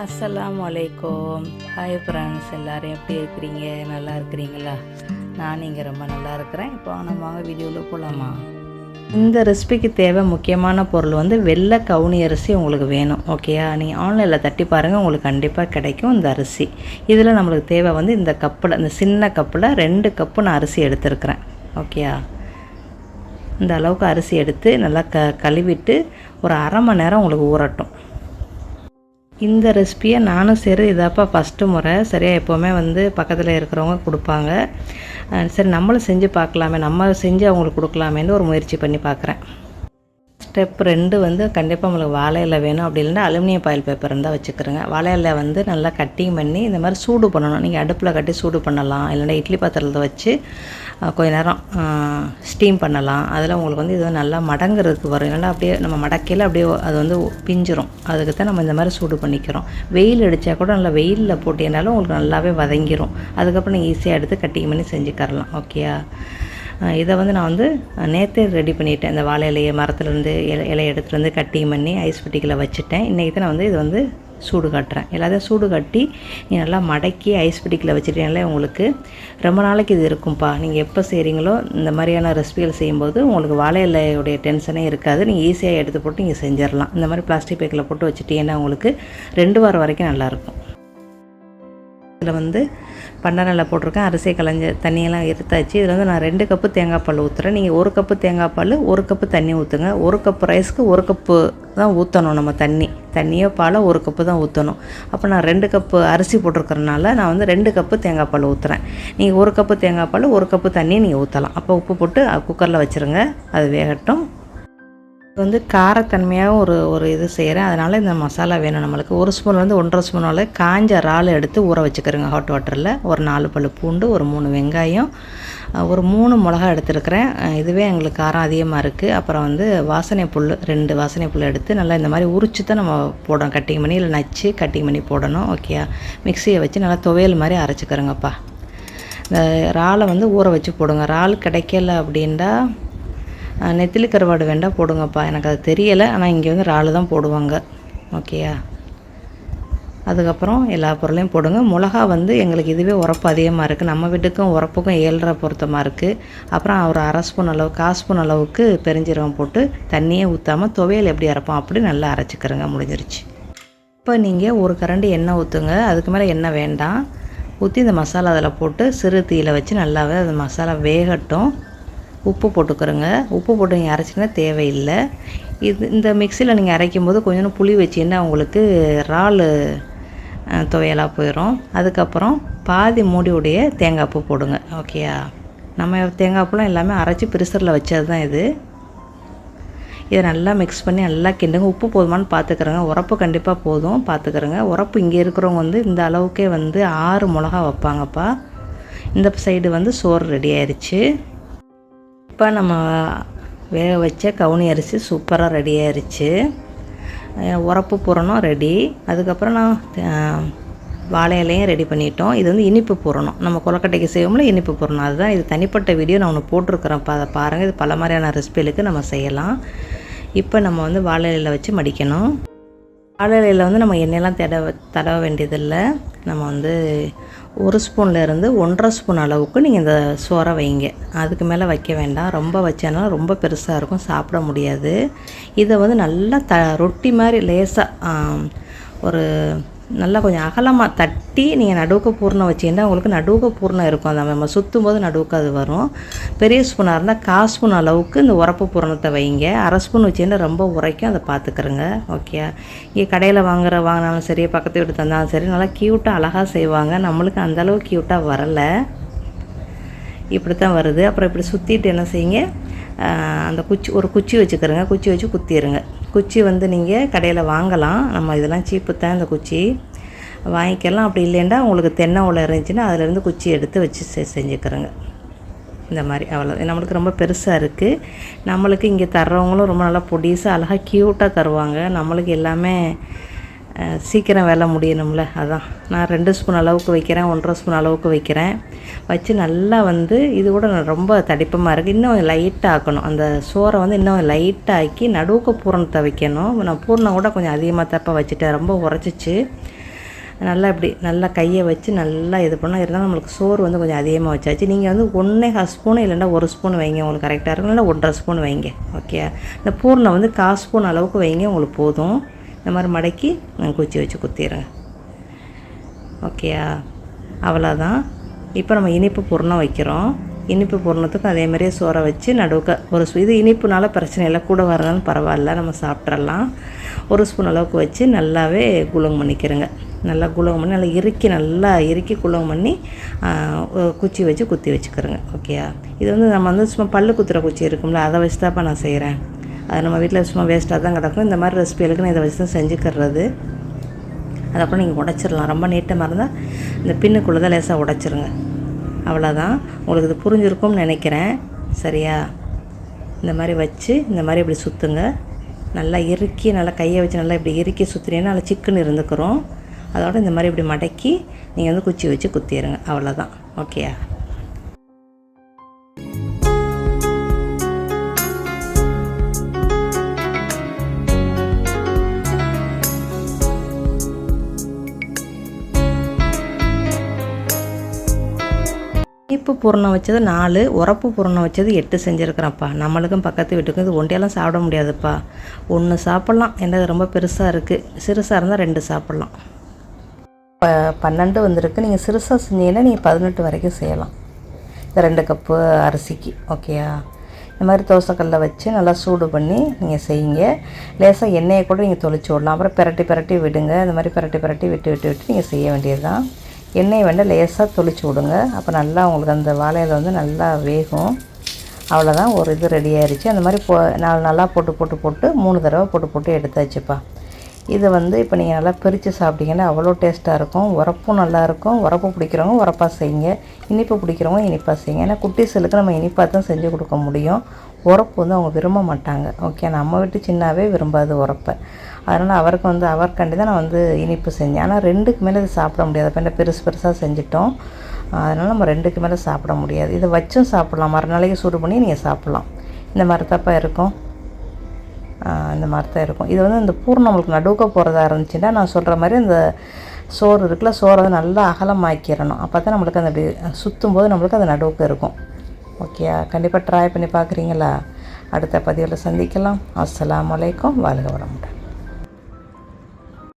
அஸ்லாம் வலைக்கம் hi friends எல்லோரும் எப்படி இருக்கிறீங்க? நல்லா இருக்கிறீங்களா? நான் இங்கே ரொம்ப நல்லா இருக்கிறேன். இப்போ நம்ம வாங்க வீடியோவில் போகலாமா இந்த ரெசிபிக்கு தேவை முக்கியமான பொருள் வந்து வெள்ளை கவுனி அரிசி உங்களுக்கு வேணும் ஓகேயா நீங்கள் ஆன்லைனில் தட்டி பாருங்கள் உங்களுக்கு கண்டிப்பாக கிடைக்கும் இந்த அரிசி. இதில் நம்மளுக்கு தேவை வந்து இந்த கப்பில் இந்த சின்ன கப்பில் ரெண்டு கப்பு நான் அரிசி எடுத்துருக்குறேன் ஓகேயா இந்த அளவுக்கு அரிசி எடுத்து நல்லா க கழுவிட்டு ஒரு அரை மணி நேரம் உங்களுக்கு ஊறட்டும். இந்த ரெசிபியை நானும் சரி இதாப்பா ஃபஸ்ட்டு முறை. சரியாக எப்போவுமே வந்து பக்கத்தில் இருக்கிறவங்க கொடுப்பாங்க. சரி நம்மளும் செஞ்சு பார்க்கலாமே. நம்ம செஞ்சு அவங்களுக்கு கொடுக்கலாமேன்னு ஒரு முயற்சி பண்ணி பார்க்குறேன். ஸ்டெப் ரெண்டு வந்து கண்டிப்பாக உங்களுக்கு வாழை இலை வேணும். அப்படி இல்லைன்னா அலுமினியம் பாயில் பேப்பர் இருந்தால் வச்சுக்கிறேங்க. வாழை இலை வந்து நல்லா கட்டிங் பண்ணி இந்த மாதிரி சூடு பண்ணணும். நீங்கள் அடுப்பில் கட்டி சூடு பண்ணலாம். இல்லைன்னா இட்லி பாத்திரத்தை வச்சு கொஞ்ச நேரம் ஸ்டீம் பண்ணலாம். அதில் உங்களுக்கு வந்து இது நல்லா மடங்குறதுக்கு வரும். இல்லைன்னா அப்படியே நம்ம மடக்கையில் அப்படியே அது வந்து பிஞ்சிரும். அதுக்கு தான் நம்ம இந்த மாதிரி சூடு பண்ணிக்கிறோம். வெயில் அடித்தா கூட நல்லா வெயிலில் போட்டினாலும் உங்களுக்கு நல்லாவே வதங்கிரும். அதுக்கப்புறம் நீங்கள் ஈஸியாக எடுத்து கட்டிங் பண்ணி செஞ்சுக்கரலாம் ஓகேயா இதை வந்து நான் வந்து நேற்றே ரெடி பண்ணிட்டேன். இந்த வாழை இலையை மரத்துலேருந்து இலை இலையை எடுத்துகிட்டு வந்து கட்டிங் பண்ணி ஐஸ் பெட்டிக்கில் வச்சுட்டேன். இன்றைக்கி தான் நான் வந்து இது வந்து சூடு காட்டுறேன். எல்லாத்தையும் சூடு கட்டி நீ நல்லா மடக்கி ஐஸ் பெட்டிக்கில் வச்சுட்டீங்களே உங்களுக்கு ரொம்ப நாளைக்கு இது இருக்கும்ப்பா நீங்கள் எப்போ செய்கிறீங்களோ இந்த மாதிரியான ரெசிபிகள் செய்யும்போது உங்களுக்கு வாழை இலையுடைய டென்ஷனே இருக்காது. நீங்கள் ஈஸியாக எடுத்து போட்டு நீங்கள் செஞ்சிடலாம். இந்த மாதிரி பிளாஸ்டிக் பேக்கில் போட்டு வச்சுட்டீங்கன்னா உங்களுக்கு ரெண்டு வாரம் வரைக்கும் நல்லாயிருக்கும் இதில் வந்து பண்டநெல்லை போட்டிருக்கேன். அரிசி களைஞ்ச தண்ணியெல்லாம் எடுத்தாச்சு. இதில் வந்து நான் ரெண்டு கப்பு தேங்காய் பால் ஊற்றுறேன் நீங்கள் ஒரு கப்பு தேங்காய் பால் ஒரு கப்பு தண்ணி ஊற்றுங்க ஒரு கப்பு ரைஸ்க்கு ஒரு கப்பு தான் ஊற்றணும் நம்ம தண்ணி. தண்ணியோ பாலோ ஒரு கப்பு தான் ஊற்றணும் அப்போ நான் ரெண்டு கப்பு அரிசி போட்டிருக்கறனால நான் வந்து ரெண்டு கப்பு தேங்காய் பால் ஊற்றுறேன் நீங்கள் ஒரு கப்பு தேங்காய் பால் ஒரு கப்பு தண்ணி நீங்கள் ஊற்றலாம் அப்போ உப்பு போட்டு குக்கரில் வச்சுருங்க. அது வேகட்டும். வந்து காரத்தன்மையாக ஒரு ஒரு இது செய்கிறேன். அதனால் இந்த மசாலா வேணும் நம்மளுக்கு. ஒரு ஸ்பூன் வந்து ஒன்றரை ஸ்பூன் அளவு காஞ்ச இறால் எடுத்து ஊற வச்சுக்கிறேங்க ஹாட் வாட்டரில் ஒரு நாலு பல் பூண்டு ஒரு மூணு வெங்காயம் ஒரு மூணு மிளகா எடுத்துருக்கிறேன். இதுவே எங்களுக்கு காரம் அதிகமாக இருக்குது அப்புறம் வந்து வாசனை புல் ரெண்டு வாசனை புல் எடுத்து நல்லா இந்த மாதிரி உரிச்சு தான் நம்ம போடணும். கட்டிங் பண்ணி இல்லை நச்சு கட்டிங் பண்ணி போடணும். ஓகே மிக்சியை வச்சு நல்லா துவையல் மாதிரி அரைச்சிக்கிறோங்கப்பா. இந்த இறாலை வந்து ஊற வச்சு போடுங்க. இறால் கிடைக்கல அப்படின்டா நெத்திலி கருவாடு வேண்டாம் போடுங்கப்பா. எனக்கு அது தெரியலை. ஆனால் இங்கே வந்து இறாலு தான் போடுவாங்க. ஓகேயா அதுக்கப்புறம் எல்லா பொருளையும் போடுங்க. மிளகா வந்து எங்களுக்கு இதுவே உரப்பு அதிகமாக இருக்குது நம்ம வீட்டுக்கும் உரப்புக்கும் ஏழரை பொருத்தமாக இருக்குது அப்புறம் ஒரு அரை ஸ்பூன் அளவு கால் ஸ்பூன் அளவுக்கு பெருஞ்சீரகம் போட்டு தண்ணியே ஊற்றாமல் துவையல் எப்படி அரைப்போம் அப்படி நல்லா அரைச்சிக்கிறங்க. முடிஞ்சிருச்சு. இப்போ நீங்கள் ஒரு கரண்டி எண்ணெய் ஊற்றுங்க அதுக்கு மேலே எண்ணெய் வேண்டாம். ஊற்றி இந்த மசாலா அதில் போட்டு சிறு தீயில் வச்சு நல்லாவே அது மசாலா வேகட்டும். உப்பு போட்டுக்கிறோங்க. உப்பு போட்டு நீங்கள் அரைச்சிங்கன்னா தேவையில்லை. இது இந்த மிக்சியில் நீங்கள் அரைக்கும் போது கொஞ்சம் புளி வச்சிங்கன்னா உங்களுக்கு இறால் துவையலாக போயிடும் அதுக்கப்புறம் பாதி மூடியுடைய தேங்காய் பூ போடுங்க. ஓகேயா? நம்ம தேங்காய் பூலாம் எல்லாமே அரைச்சி பிரிசரில் வச்சது தான் இது. இதை நல்லா மிக்ஸ் பண்ணி நல்லா கிண்டுங்க. உப்பு போதுமான்னு பார்த்துக்கிறோங்க உரப்பு கண்டிப்பாக போதும். பார்த்துக்கிறோங்க உரப்பு இங்கே இருக்கிறவங்க வந்து இந்த அளவுக்கே வந்து ஆறு மிளகா வைப்பாங்கப்பா. இந்த சைடு வந்து சோறு ரெடி ஆயிடுச்சு இப்போ நம்ம வேக வச்ச கவுனி அரிசி சூப்பராக ரெடி ஆயிடுச்சு உரப்பு பூரணம் ரெடி அதுக்கப்புறம் நான் வாழை இலையும் ரெடி பண்ணிட்டோம். இது வந்து இனிப்பு பூரணம். நம்ம கொலக்கட்டைக்கு செய்வோம்ல இனிப்பு பூரணம். அதுதான் இது தனிப்பட்ட வீடியோ நான் ஒன்று போட்டிருக்கிறேன். பா அதை பாருங்கள் இது பல மாதிரியான ரெசிபிகளுக்கு நம்ம செய்யலாம். இப்போ நம்ம வந்து வாழை இலையில் வச்சு மடிக்கணும். வாழை இலையில் வந்து நம்ம எண்ணெயெல்லாம் தட தடவ வேண்டியதில்லை. நம்ம வந்து ஒரு ஸ்பூன்லேருந்து ஒன்றரை ஸ்பூன் அளவுக்கு நீங்கள் இந்த சோறை வைங்க. அதுக்கு மேலே வைக்க வேண்டாம். ரொம்ப வச்சனால ரொம்ப பெருசாக இருக்கும் சாப்பிட முடியாது. இதை வந்து நல்லா த ரொட்டி மாதிரி லேசாக ஒரு நல்லா கொஞ்சம் அகலமாக தட்டி நீங்கள் நடுவுக்கு பூர்ணம் வச்சீங்கன்னா உங்களுக்கு நடுவுக்கு பூர்ணம் இருக்கும். அந்த நம்ம சுற்றும் போது நடுவுக்கு அது வரும். பெரிய ஸ்பூனாக இருந்தால் கால் ஸ்பூன் அளவுக்கு இந்த உரப்பு பூரணத்தை வைங்க. அரை ஸ்பூன் வச்சீங்கன்னா ரொம்ப உரைக்கும். அதை பார்த்துக்கிறங்க. ஓகே இங்கே கடையில் வாங்குற வாங்கினாலும் சரி பக்கத்து வீட்டு தந்தாலும் சரி நல்லா க்யூட்டாக அழகாக செய்வாங்க. நம்மளுக்கு அந்த அளவு க்யூட்டாக வரலை. இப்படி தான் வருது. அப்புறம் இப்படி சுற்றிட்டு என்ன செய்யுங்க? அந்த குச்சி ஒரு குச்சி வச்சுக்கிறோங்க. குச்சி வச்சு குத்திடுங்க. குச்சி வந்து நீங்கள் கடையில் வாங்கலாம். நம்ம இதெல்லாம் சீப்பு தான் இந்த குச்சி. வாங்கிக்கலாம். அப்படி இல்லைன்னா உங்களுக்கு தென்னை ஓலை இருந்துச்சுன்னா அதிலேருந்து குச்சி எடுத்து வச்சு செ செஞ்சுக்கிறோங்க. இந்த மாதிரி அவ்வளோ. நம்மளுக்கு ரொம்ப பெருசாக இருக்குது நம்மளுக்கு இங்கே தர்றவங்களும் ரொம்ப நல்லா பொடிசாக அழகாக க்யூட்டாக தருவாங்க. நம்மளுக்கு எல்லாமே சீக்கிரம் வேலை முடியணும்ல அதான். நான் ரெண்டு ஸ்பூன் அளவுக்கு வைக்கிறேன் ஒன்றரை ஸ்பூன் அளவுக்கு வைக்கிறேன். வச்சு நல்லா வந்து இது கூட நான் ரொம்ப தடிப்பமாக இருக்குது இன்னும் லைட்டாக ஆக்கணும். அந்த சோறை வந்து இன்னும் லைட்டாக ஆக்கி நடுவுக்கு பூரணத்தை வைக்கணும். நான் பூரணம் கூட கொஞ்சம் அதிகமாக தப்பாக வச்சுட்டேன். ரொம்ப உரைச்சிச்சு நல்லா இப்படி நல்லா கையை வச்சு நல்லா இது பண்ணால் இருந்தாலும் நம்மளுக்கு சோறு வந்து கொஞ்சம் அதிகமாக வச்சாச்சு. நீங்கள் வந்து ஒன்றே ஹாஃப் ஸ்பூன் இல்லைன்னா ஒரு ஸ்பூன் வைங்க. உங்களுக்கு கரெக்டாக இருக்கும். இல்லைன்னா ஒன்றரை ஸ்பூன் வைங்க. ஓகே இந்த பூர்ணம் வந்து கால் ஸ்பூன் அளவுக்கு வைங்க உங்களுக்கு போதும். இந்த மாதிரி மடக்கி குச்சி வச்சு குத்திடுங்க ஓகேயா அவ்வளோதான் இப்போ நம்ம இனிப்பு பூர்ணம் வைக்கிறோம். இனிப்பு பூர்ணத்துக்கும் அதே மாதிரியே சோறை வச்சு நடுவுக்க ஒரு இது இனிப்புனால பிரச்சனை இல்லை. கூட வரனாலும் பரவாயில்ல. நம்ம சாப்பிட்றலாம் ஒரு ஸ்பூன் அளவுக்கு வச்சு நல்லாவே குளம் பண்ணிக்கிறேங்க. நல்லா குளம் பண்ணி நல்லா இறுக்கி நல்லா இறுக்கி குளம் பண்ணி குச்சி வச்சு குத்தி வச்சுக்கிறேங்க. ஓகேயா இது வந்து நம்ம வந்து சும்மா பல்லு குத்துற குச்சி இருக்கும்ல அதை வச்சு தான்ப்பா நான் செய்கிறேன் அது நம்ம வீட்டில் சும்மா வேஸ்ட்டாக தான் கிடக்கும். இந்த மாதிரி ரெசிபிகளுக்கு நான் இதை வச்சு தான் செஞ்சுக்கிறது அதை அப்புறம் நீங்கள் உடைச்சிடலாம். ரொம்ப நீட்டமாக இருந்தால் இந்த பின்னுக்குள்ளே தான் லேசாக உடைச்சிருங்க. அவ்வளோதான் உங்களுக்கு இது புரிஞ்சிருக்கும்னு நினைக்கிறேன். சரியா? இந்த மாதிரி வச்சு இந்த மாதிரி இப்படி சுற்றுங்க நல்லா இறுக்கி நல்லா கையை வச்சு நல்லா இப்படி இறுக்கி சுற்றுனீங்கன்னா நல்லா சிக்கன் இருந்துக்கிறோம். அதோட இந்த மாதிரி இப்படி மடக்கி நீங்கள் வந்து குச்சி வச்சு குத்திடுங்க அவ்வளோதான் ஓகேயா இனிப்பு பூரணம் வச்சது நாலு உரப்பு பூரணம் வச்சது எட்டு செஞ்சுருக்குறேன்ப்பா. நம்மளுக்கும் பக்கத்து வீட்டுக்கும் இது ஒண்டியெல்லாம் சாப்பிட முடியாதுப்பா. ஒன்று சாப்பிட்லாம். என்னது ரொம்ப பெருசாக இருக்குது சிறுசாக இருந்தால் ரெண்டு சாப்பிட்லாம். இப்போ பன்னெண்டு வந்திருக்கு. நீங்கள் சிறுசாக செஞ்சீங்கன்னா நீங்கள் பதினெட்டு வரைக்கும் செய்யலாம். இந்த ரெண்டு கப்பு அரிசிக்கு ஓகேயா இந்த மாதிரி தோசைக்கல்ல வச்சு நல்லா சூடு பண்ணி நீங்கள் செய்யுங்க. லேசாக எண்ணெயை கூட நீங்கள் தொளிச்சு விடலாம். அப்புறம் பிரட்டி பிரட்டி விடுங்க. இந்த மாதிரி பிரட்டி பிரட்டி விட்டு விட்டு விட்டு நீங்கள் செய்ய வேண்டியது தான் எண்ணெய் வந்து லேசாக தொளிச்சு விடுங்க. அப்போ நல்லா உங்களுக்கு அந்த வாழையில வந்து நல்லா வேகும். அவ்வளோதான் ஒரு இது ரெடி ஆயிடுச்சு அந்த மாதிரி போ நாலு நல்லா போட்டு போட்டு போட்டு மூணு தடவை போட்டு போட்டு எடுத்தாச்சுப்பா. இதை வந்து இப்போ நீங்கள் நல்லா பிரித்து சாப்பிட்டீங்கன்னா அவ்வளோ டேஸ்ட்டாக இருக்கும். உரப்பும் நல்லாயிருக்கும் உரப்பு பிடிக்கிறவங்க உரப்பாக செய்யுங்க. இனிப்பு பிடிக்கிறவங்க இனிப்பாக செய்யுங்க. ஏன்னா குட்டீஸுக்கு நம்ம இனிப்பாக தான் செஞ்சு கொடுக்க முடியும். உரப்பு வந்து அவங்க விரும்ப மாட்டாங்க. ஓகே நம்ம வீட்டு சின்னாவே விரும்பாது உரப்பை. அதனால் அவருக்கு வந்து அவர்காண்டி தான் நான் வந்து இனிப்பு செஞ்சேன். ஆனால் ரெண்டுக்கு மேலே இது சாப்பிட முடியாது. அப்போ என்ன பெருசு பெருசாக செஞ்சிட்டோம். அதனால் நம்ம ரெண்டுக்கு மேலே சாப்பிட முடியாது. இதை வச்சும் சாப்பிட்லாம். மறுநாளைக்கு சூடு பண்ணி நீங்கள் சாப்பிட்லாம். இந்த மாதிரி தப்பா இருக்கும். இந்த மாதிரி தான் இருக்கும். இது வந்து இந்த பூர்ணம் நம்மளுக்கு நடுவுக்க போகிறதா இருந்துச்சுன்னா நான் சொல்கிற மாதிரி இந்த சோறு இருக்குல்ல சோறு வந்து நல்லா அகலமாக்கிடணும். அப்போ தான் நம்மளுக்கு அந்த அப்படி சுற்றும் போது நம்மளுக்கு அது நடுவுக்கு இருக்கும். ஓகே கண்டிப்பாக ட்ரை பண்ணி பார்க்குறீங்களா? அடுத்த பதிவில் சந்திக்கலாம். அஸ்லாம் வலைக்கம் வாழ்க வளமுடன்.